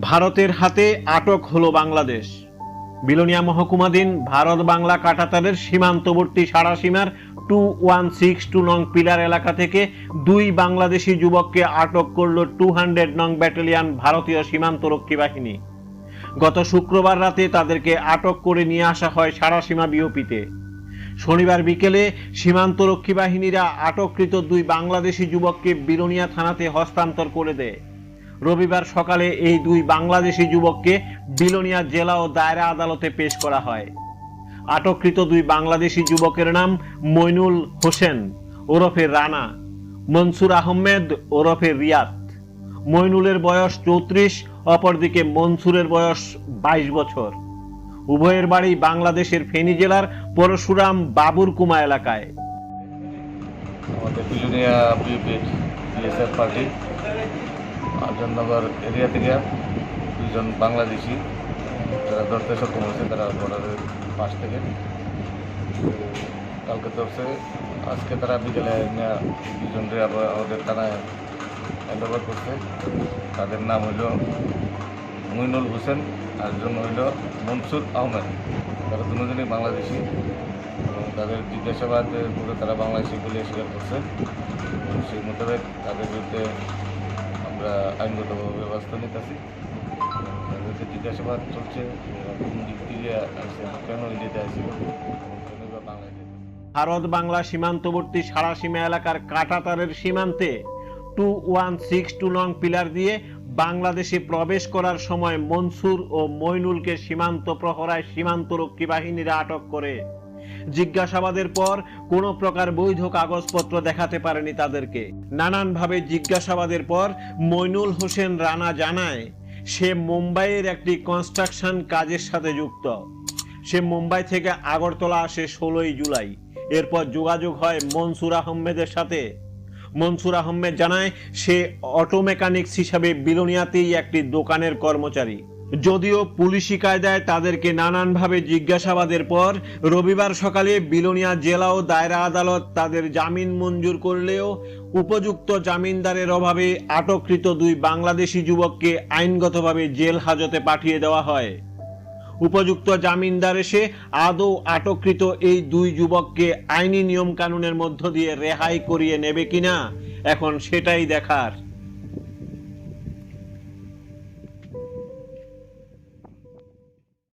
ভারতের হাতে আটক হলো বাংলাদেশ। বিলোনিয়া মহকুমাধীন ভারত বাংলা কাটাতারের সীমান্তবর্তী সারা সীমার টু ওয়ান সিক্স টু নং পিলার এলাকা থেকে দুই বাংলাদেশি যুবককে আটক করল টু হান্ড্রেড নং ব্যাটালিয়ান ভারতীয় সীমান্তরক্ষী বাহিনী। গত শুক্রবার রাতে তাদেরকে আটক করে নিয়ে আসা হয় সারা সীমা বিওপিতে। শনিবার বিকেলে সীমান্তরক্ষী বাহিনীরা আটককৃত দুই বাংলাদেশি যুবককে বিলোনিয়া থানাতে হস্তান্তর করে দেয়। রবিবার সকালে এই দুই বাংলাদেশি যুবককে বিলোনিয়া জেলা ও দায়রা আদালতে পেশ করা হয়। আটককৃত দুই বাংলাদেশি যুবকের নাম মইনুল হোসেন, ওরফে রানা, মনসুর আহমেদ, ওরফে রিয়াদ। মইনুলের বয়স চৌত্রিশ, অপরদিকে মনসুরের বয়স বাইশ বছর। উভয়ের বাড়ি বাংলাদেশের ফেনী জেলার পরশুরাম বাবুরকুমা এলাকায়। আমাদের বিলুনিয়া বিএসএফ পার্টি। আজননগর এরিয়া থেকে দুজন বাংলাদেশি, যারা ধরতে সক্ষম হয়েছে, তারা বর্ডারের পাশ থেকে। কালকে ধরছে আজকে তারা বিকেলে দুজনরে আবার আমাদের থানায় হ্যান্ড ওভার করছে। তাদের নাম হইল মইনুল হোসেন আর একজন হইল মনসুর আহমেদ। তারা দুজনই বাংলাদেশি এবং তাদের জিজ্ঞাসাবাদ করে তারা বাংলাদেশি বলে স্বীকার করছে। সেই মোতাবেক তাদের বিরুদ্ধে আমরা আইনগত ব্যবস্থা নিতেছি। তাদেরকে জিজ্ঞাসাবাদ চলছে কোন দিক থেকে কেন ইন্ডিয়াতে আসছিল ভারত বাংলা সীমান্তবর্তী সারাসীমা এলাকার কাটাতারের সীমান্তে টু ওয়ান সিক্স টু নং পিলার দিয়ে বাংলাদেশে প্রবেশ করার সময় মনসুর ও মইনুলকে সীমান্ত প্রহরায় সীমান্তরক্ষী বাহিনীরা আটক করে। জিজ্ঞাসাবাদের পর কোনো প্রকার বৈধ কাগজপত্র দেখাতে পারেনি তাদেরকে। নানানভাবে জিজ্ঞাসাবাদের পর মইনুল হোসেন রানা জানায়, সে মুম্বাইয়ের একটি কনস্ট্রাকশন কাজের সাথে যুক্ত। সে মুম্বাই থেকে আগরতলা আসে ষোলোই জুলাই। এরপর যোগাযোগ হয় মনসুর আহমেদের সাথে। মনসুর আহমেদ জানায়, সে অটো মেকানিক্স হিসাবে বিলোনিয়াতেই একটি দোকানের কর্মচারী। যদিও পুলিশি কায়দায় তাদেরকে নানানভাবে জিজ্ঞাসাবাদের পর রবিবার সকালে বিলোনিয়া জেলা ও দায়রা আদালত তাদের জামিন মঞ্জুর করলেও উপযুক্ত জামিনদারের অভাবে আটককৃত দুই বাংলাদেশি যুবককে আইনগতভাবে জেল হাজতে পাঠিয়ে দেওয়া হয়। উপযুক্ত জামিনদার এসে আদৌ আটককৃত এই দুই যুবককে আইনি নিয়ম কানুনের মধ্য দিয়ে রেহাই করিয়ে নেবে কিনা, এখন সেটাই দেখার।